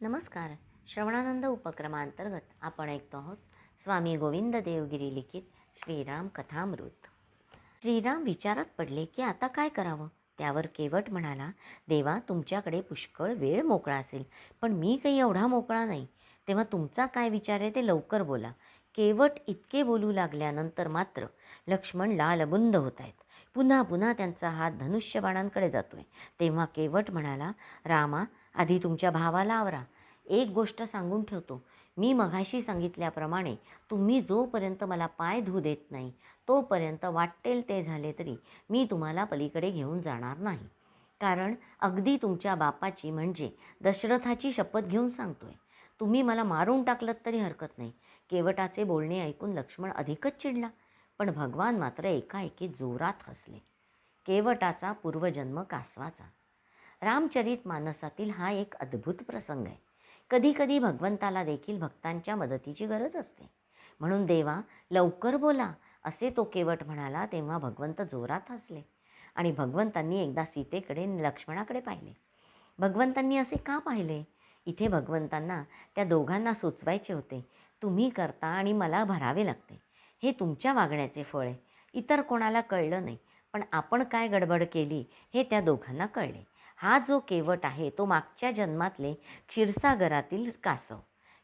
नमस्कार. श्रवणानंद उपक्रमांतर्गत आपण ऐकतो आहोत स्वामी गोविंद देवगिरी लिखित श्रीराम कथामृत. श्रीराम विचारात पडले की आता काय करावं? त्यावर केवट म्हणाला देवा तुमच्याकडे पुष्कळ वेळ मोकळा असेल पण मी काही एवढा मोकळा नाही. तेव्हा तुमचा काय विचार आहे ते लवकर बोला केवट इतके बोलू लागल्यानंतर मात्र लक्ष्मण लालबुंद होत आहेत पुन्हा पुन्हा त्यांचा हात धनुष्यबाणांकडे जातोय. तेव्हा केवट म्हणाला रामा आधी तुमच्या भावाला आवरा. एक गोष्ट सांगून ठेवतो. मी मघाशी सांगितल्याप्रमाणे तुम्ही जोपर्यंत मला पाय धू देत नाही तोपर्यंत वाटेल ते झाले तरी मी तुम्हाला पलीकडे घेऊन जाणार नाही. कारण अगदी तुमच्या बापाची म्हणजे दशरथाची शपथ घेऊन सांगतोय. तुम्ही मला मारून टाकलत तरी हरकत नाही. केवटाचे बोलणे ऐकून लक्ष्मण अधिकच चिडला. पण भगवान मात्र एकाएकी जोरात हसले. केवटाचा पूर्वजन्म कासवाचा. रामचरित मानसातील हा एक अद्भुत प्रसंग आहे. कधीकधी भगवंताला देखील भक्तांच्या मदतीची गरज असते. म्हणून देवा लवकर बोला असे तो केवट म्हणाला तेव्हा भगवंत जोरात हसले आणि भगवंतांनी एकदा सीतेकडे लक्ष्मणाकडे पाहिले. भगवंतांनी असे का पाहिले? इथे भगवंतांना त्या दोघांना सुचवायचे होते तुम्ही करता आणि मला भरावे लागते. हे तुमच्या वागण्याचे फळ आहे. इतर कोणाला कळलं नाही पण आपण काय गडबड केली हे त्या दोघांना कळले. हा जो केवट आहे तो मागच्या जन्मातले क्षीरसागरातील कासव.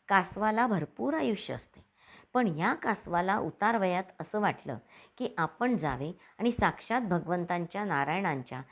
कासवाला भरपूर आयुष्य असते. पण या कासवाला उतार वयात असं वाटलं की आपण जावे आणि साक्षात भगवंतांच्या नारायणांच्या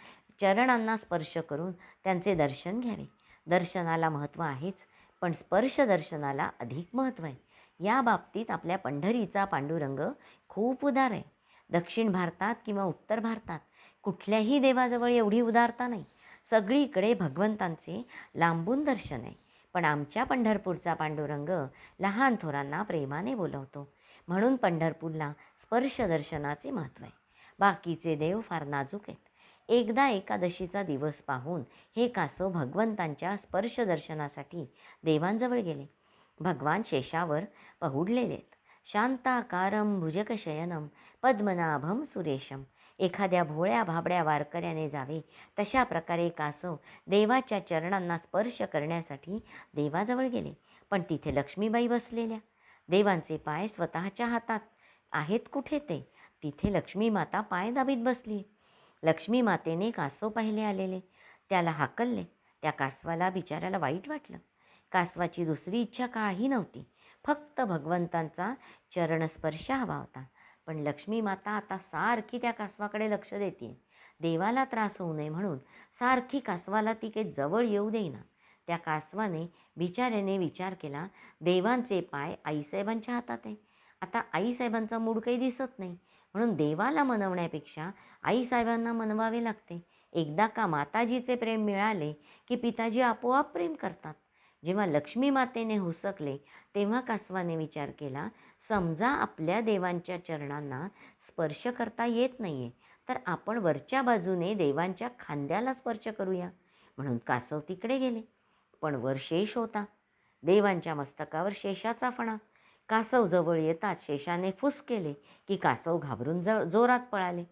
चरणांना स्पर्श करून त्यांचे दर्शन घ्यावे. दर्शनाला महत्त्व आहेच पण स्पर्श दर्शनाला अधिक महत्त्व आहे. या बाबतीत आपल्या पंढरीचा पांडुरंग खूप उदार आहे. दक्षिण भारतात किंवा उत्तर भारतात कुठल्याही देवाजवळ एवढी उदारता नाही. सगळीकडे भगवंतांचे लांबून दर्शन आहे. पण आमच्या पंढरपूरचा पांडुरंग लहान थोरांना प्रेमाने बोलवतो. म्हणून पंढरपूरला स्पर्श दर्शनाचे महत्त्व आहे. बाकीचे देव फार नाजूक आहेत. एकदा एकादशीचा दिवस पाहून हे कासव भगवंतांच्या स्पर्श दर्शनासाठी देवांजवळ गेले. भगवान शेषावर पहुडलेले आहेत. शांताकारं भुजकशयनम पद्मनाभं सुरेशम एखाद्या भोळ्या भाबड्या वारकऱ्याने जावे. तशा प्रकारे कासव देवाच्या चरणांना स्पर्श करण्यासाठी देवाजवळ गेले. पण तिथे लक्ष्मीबाई बसलेल्या. देवांचे पाय स्वतःच्या हातात आहेत कुठे ते? तिथे लक्ष्मी माता पाय दाबीत बसली लक्ष्मी मातेने कासव पाहिले आलेले. त्याला हाकलले. त्या कासवाला बिचाऱ्याला वाईट वाटलं. कासवाची दुसरी इच्छा काही नव्हती. फक्त भगवंतांचा चरणस्पर्श हवा होता. पण लक्ष्मी माता आता सारखी त्या कासवाकडे लक्ष देते देवाला त्रास होऊ नये म्हणून सारखी कासवाला ती काही जवळ येऊ देईना. त्या कासवाने बिचाऱ्याने विचार केला देवांचे पाय आईसाहेबांच्या हातात आहे आता आईसाहेबांचा मूड काही दिसत नाही. म्हणून देवाला मनवण्यापेक्षा आईसाहेबांना मनवावे लागते. एकदा का माताजीचे प्रेम मिळाले की पिताजी आपोआप प्रेम करतात. जेव्हा लक्ष्मी मातेने हुसकले तेव्हा कासवाने विचार केला समजा आपल्या देवांच्या चरणांना स्पर्श करता येत नाही आहे तर आपण वरच्या बाजूने देवांच्या खांद्याला स्पर्श करूया. म्हणून कासव तिकडे गेले. पण वर शेष होता. देवांच्या मस्तकावर शेषाचा फणा. कासव जवळ येताच शेषाने फुस केले की कासव घाबरून ज जोरात पळाले.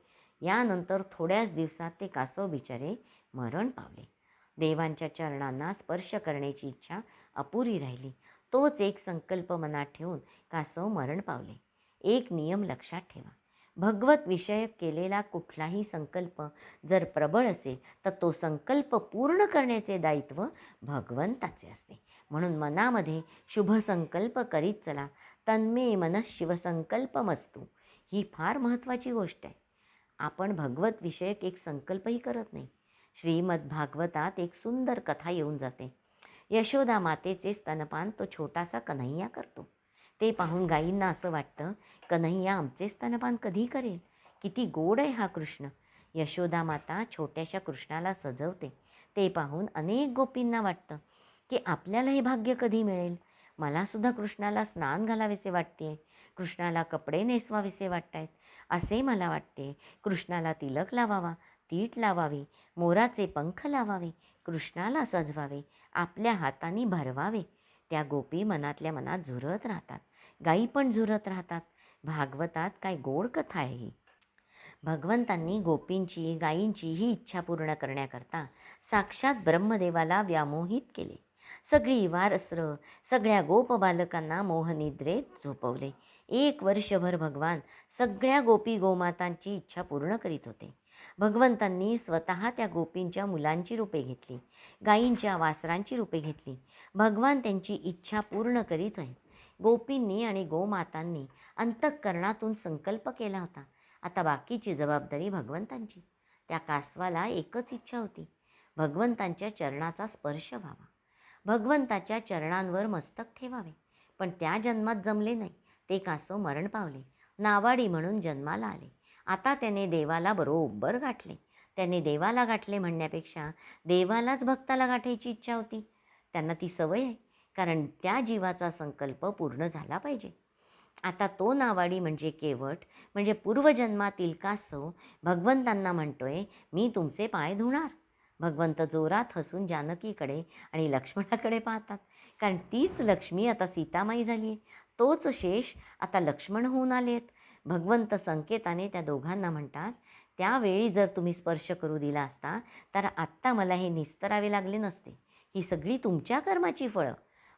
यानंतर थोड्याच दिवसात ते कासव बिचारे मरण पावले. देवांच्या चरणांना स्पर्श करण्याची इच्छा अपुरी राहिली. तोच एक संकल्प मनात ठेवून कासव मरण पावले. एक नियम लक्षात ठेवा. भगवत विषयक केलेला कुठलाही संकल्प जर प्रबळ असेल तर तो संकल्प पूर्ण करण्याचे दायित्व भगवंताचे असते. म्हणून मनामध्ये शुभ संकल्प करीत चला. तन्मे मन शिवसंकल्पमस्तू ही फार महत्त्वाची गोष्ट आहे. आपण भगवत विषयक एक संकल्पही करत नाही. श्रीमद भागवतात एक सुंदर कथा येऊन जाते. यशोदा मातेचे स्तनपान तो छोटासा कन्हैया करतो. ते पाहून गाईंना असं वाटतं कन्हैया आमचे स्तनपान कधी करेल? किती गोड आहे हा कृष्ण. यशोदा माता छोट्याशा कृष्णाला सजवते. ते पाहून अनेक गोपींना वाटतं की आपल्याला हे भाग्य कधी मिळेल? मलासुद्धा कृष्णाला स्नान घालावेसे वाटते कृष्णाला कपडे नेसवावेसे वाटत आहेत असे मला वाटते कृष्णाला तिलक लावावा तीट लावावे मोराचे पंख लावावे कृष्णाला सजवावे आपल्या हाताने भरवावे. त्या गोपी मनातल्या मनात झुरत राहतात. गायी पण झुरत राहतात. भागवतात काय गोड कथा आहे ही. भगवंतांनी गोपींची गायींची ही इच्छा पूर्ण करण्याकरता साक्षात ब्रह्मदेवाला व्यामोहित केले. सगळी वारस्र सगळ्या गोप बालकांना मोहनिद्रेत झोपवले. एक वर्षभर भगवान सगळ्या गोपी गोमातांची इच्छा पूर्ण करीत होते. भगवंतांनी स्वतः त्या गोपींच्या मुलांची रूपे घेतली गायींच्या वासरांची रूपे घेतली. भगवान त्यांची इच्छा पूर्ण करीत आहेत. गोपींनी आणि गोमातांनी अंतःकरणातून संकल्प केला होता. आता बाकीची जबाबदारी भगवंतांची. त्या कासवाला एकच इच्छा होती. भगवंतांच्या चरणाचा स्पर्श व्हावा. भगवंताच्या चरणांवर मस्तक ठेवावे. पण त्या जन्मात जमले नाही. ते कासव मरण पावले. नावाडी म्हणून जन्माला आले. आता त्याने देवाला बरोबर गाठले. त्याने देवाला गाठले म्हणण्यापेक्षा देवालाच भक्ताला गाठायची इच्छा होती. त्यांना ती सवय आहे कारण त्या जीवाचा संकल्प पूर्ण झाला पाहिजे. आता तो नावाडी म्हणजे केवट म्हणजे पूर्वजन्मातील कासव भगवंतांना म्हणतोय मी तुमचे पाय धुणार. भगवंत जोरात हसून जानकीकडे आणि लक्ष्मणाकडे पाहतात. कारण तीच लक्ष्मी आता सीतामाई झाली आहे तोच शेष आता लक्ष्मण होऊन आलेत. भगवंत संकेताने त्या दोघांना म्हणतात त्यावेळी जर तुम्ही स्पर्श करू दिला असता तर आत्ता मला हे निस्तरावे लागले नसते. ही सगळी तुमच्या कर्माची फळं.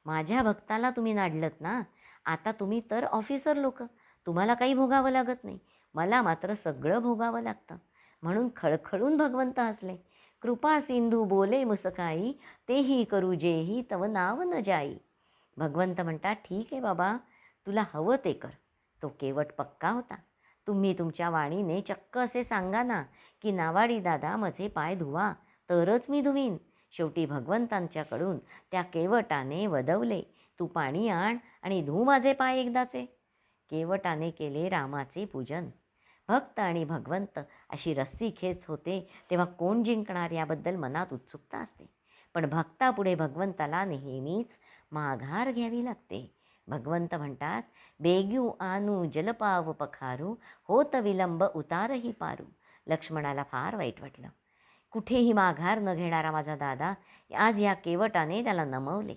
माझ्या भक्ताला तुम्ही नाडलत ना? आता तुम्ही तर ऑफिसर लोक. तुम्हाला काही भोगावं लागत नाही. मला मात्र सगळं भोगावं लागतं. म्हणून खळखळून भगवंत हसले. कृपा सिंधू बोले मुसकाई तेही करू जेही तव नाव न जाई. भगवंत म्हणतात ठीक आहे बाबा तुला हवं ते कर. तो केवट पक्का होता. तुम्ही तुमच्या वाणीने चक्क असे सांगा ना की नावाडी दादा माझे पाय धुवा तरच मी धुवीन. शेवटी भगवंतांच्याकडून त्या केवटाने वदवले तू पाणी आण आणि धू माझे पाय एकदाचे. केवटाने केले रामाचे पूजन. भक्त आणि भगवंत अशी रस्सी खेच होते तेव्हा कोण जिंकणार याबद्दल मनात उत्सुकता असते. पण भक्तापुढे भगवंताला नेहमीच माघार घ्यावी लागते. भगवंत म्हणतात बेग्यू आनू जलपाव पखारू होत विलंब उतारही पारू. लक्ष्मणाला फार वाईट वाटलं. कुठेही माघार न घेणारा माझा दादा आज या केवटाने त्याला नमवले.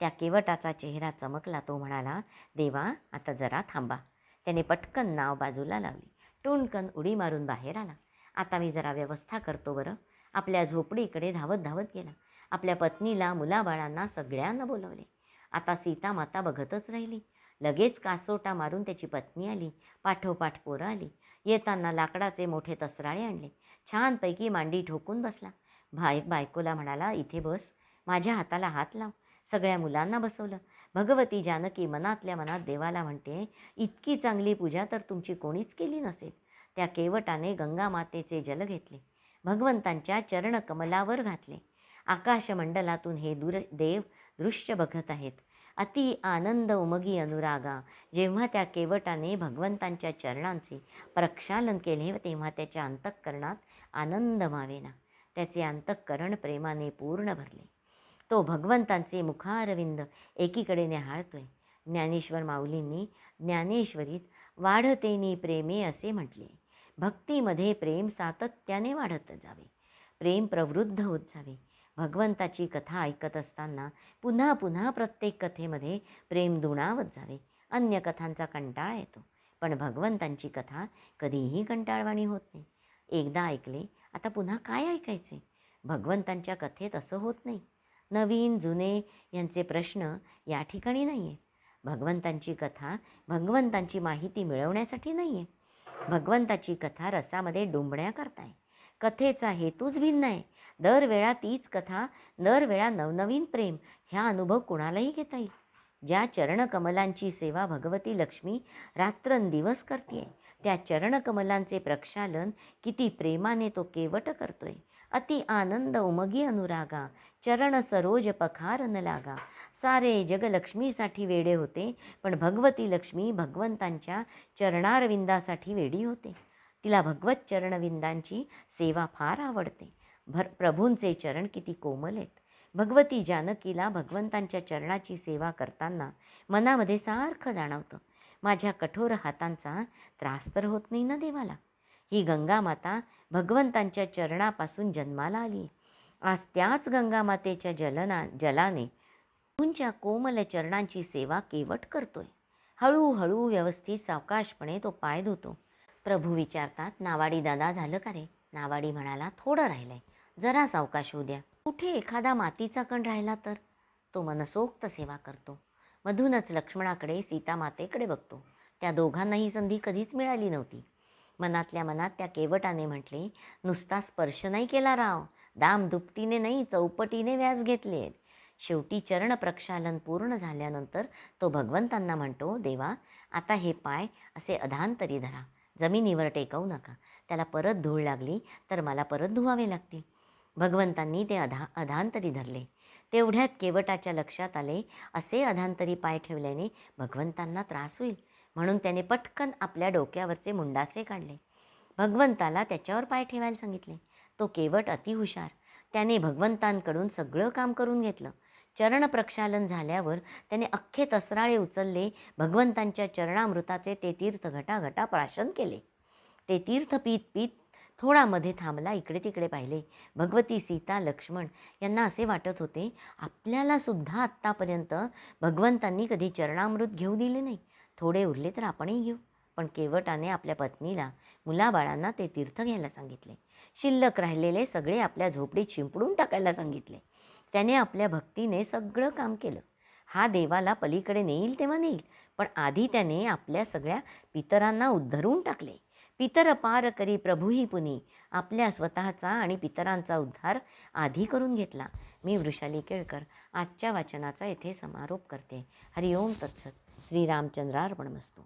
त्या केवटाचा चेहरा चमकला तो म्हणाला देवा आता जरा थांबा. त्याने पटकन नाव बाजूला लावली. टोणकन उडी मारून बाहेर आला. आता मी जरा व्यवस्था करतो बरं. आपल्या झोपडीकडे धावत धावत गेला. आपल्या पत्नीला मुलाबाळांना सगळ्यांना बोलवले. आता सीता माता बघतच राहिली. लगेच कासोटा मारून त्याची पत्नी आली. पाठोपाठ पोरं आली. येताना लाकडाचे मोठे तसराळे आणले. छानपैकी मांडी ठोकून बसला. भाय बायकोला म्हणाला इथे बस. माझ्या हाताला हात लाव. सगळ्या मुलांना बसवलं. भगवती जानकी मनातल्या मनात देवाला म्हणते इतकी चांगली पूजा तर तुमची कोणीच केली नसेल. त्या केवटाने गंगा मातेचे जल घेतले. भगवंतांच्या चरणकमलावर घातले. आकाशमंडलातून हे दूर देव दृश्य बघत आहेत. अति आनंद उमगी अनुरागा जेव्हा त्या केवटाने भगवंतांच्या चरणांचे प्रक्षालन केले तेव्हा त्याच्या अंतःकरणात आनंद मावेना त्याचे अंतःकरण प्रेमाने पूर्ण भरले. तो भगवंतांचे मुखारविंद एकीकडे न्याहाळतोय ज्ञानेश्वर माऊलींनी ज्ञानेश्वरीत वाढतेनी प्रेमे असे म्हटले. भक्तीमध्ये प्रेम सातत्याने वाढत जावे. प्रेम प्रवृद्ध होत जावे. भगवंताची कथा ऐकत असताना पुन्हा पुन्हा प्रत्येक कथेमध्ये प्रेम दुणावत जावे अन्य कथांचा कंटाळा येतो. पण भगवंतांची कथा कधीही कंटाळवाणी होत नाही. एकदा ऐकले आता पुन्हा काय ऐकायचे? भगवंतांच्या कथेत असं होत नाही. नवीन जुने यांचे प्रश्न या ठिकाणी नाही आहे भगवंतांची कथा भगवंतांची माहिती मिळवण्यासाठी नाही आहे भगवंताची कथा रसामध्ये डुंबण्याकरता आहे कथेचा हेतूच भिन्न आहे. दरवेळा तीच कथा दरवेळा नवनवीन प्रेम ह्या अनुभव कुणालाही घेता येईल? ज्या चरणकमलांची सेवा भगवती लक्ष्मी रात्रंदिवस करते त्या चरणकमलांचे प्रक्षालन किती प्रेमाने तो केवट करतोय. अति आनंद उमगी अनुरागा चरण सरोज पखार न लागा. सारे जग लक्ष्मीसाठी वेडे होते पण भगवती लक्ष्मी भगवंतांच्या चरणारविंदासाठी वेडी होते. तिला भगवत चरणविंदांची सेवा फार आवडते. भर प्रभूंचे चरण किती कोमल आहेत. भगवती जानकीला भगवंतांच्या चरणाची सेवा करताना मनामध्ये सारखं जाणवतं. माझ्या कठोर हातांचा त्रास तर होत नाही ना देवाला. ही गंगा माता भगवंतांच्या चरणापासून जन्माला आली आज त्याच गंगा मातेच्या जलना जलाने तुमच्या कोमल चरणांची सेवा केवट करतोय. हळूहळू व्यवस्थित सावकाशपणे तो पाय धुतो. प्रभू विचारतात नावाडी दादा झालं का रे? नावाडी म्हणाला थोडं राहिलंय. जरा सावकाश होऊ द्या. कुठे एखादा मातीचा कण राहिला तर? तो मनसोक्त सेवा करतो. मधूनच लक्ष्मणाकडे सीतामातेकडे बघतो. त्या दोघांनाही संधी कधीच मिळाली नव्हती. मनातल्या मनात त्या केवटाने म्हटले नुसता स्पर्श नाही केला राव. दाम दुपटीने नाही चौपटीने व्याज घेतले शेवटी चरण प्रक्षालन पूर्ण झाल्यानंतर तो भगवंतांना म्हणतो देवा आता हे पाय असे अधांतरी धरा. जमिनीवर टेकवू नका. त्याला परत धूळ लागली तर मला परत धुवावे लागतील. भगवंतांनी ते अधा अधांतरी धरले. तेवढ्यात केवटाच्या लक्षात आले असे अधांतरी पाय ठेवल्याने भगवंतांना त्रास होईल. म्हणून त्याने पटकन आपल्या डोक्यावरचे मुंडासे काढले. भगवंताला त्याच्यावर पाय ठेवायला सांगितले. तो केवट अतिहुशार. त्याने भगवंतांकडून सगळं काम करून घेतलं. चरण प्रक्षालन झाल्यावर त्याने अख्खे तसराळे उचलले भगवंतांच्या चरणामृताचे ते तीर्थ घटाघटा प्राशन केले. ते तीर्थ पीत पीत थोडा मध्ये थांबला इकडे तिकडे पाहिले. भगवती सीता लक्ष्मण यांना असे वाटत होते आपल्याला सुद्धा आत्तापर्यंत भगवंतांनी कधी चरणामृत घेऊ दिले नाही. थोडे उरले तर आपणही घेऊ. पण केवटाने आपल्या पत्नीला मुलाबाळांना ते तीर्थ घ्यायला सांगितले. शिल्लक राहिलेले सगळे आपल्या झोपडीत शिंपडून टाकायला सांगितले. त्याने आपल्या भक्तीने सगळं काम केलं. हा देवाला पलीकडे नेईल तेव्हा नेईल पण आधी त्याने आपल्या सगळ्या पितरांना उद्धरून टाकले. पितर पार करी प्रभूही पुनी. आपल्या स्वतःचा आणि पितरांचा उद्धार आधी करून घेतला. मी वृषाली केळकर. आजच्या वाचनाचा येथे समारोप करते. हरिओम तत्सत. श्रीरामचंद्रार्पणमस्तू.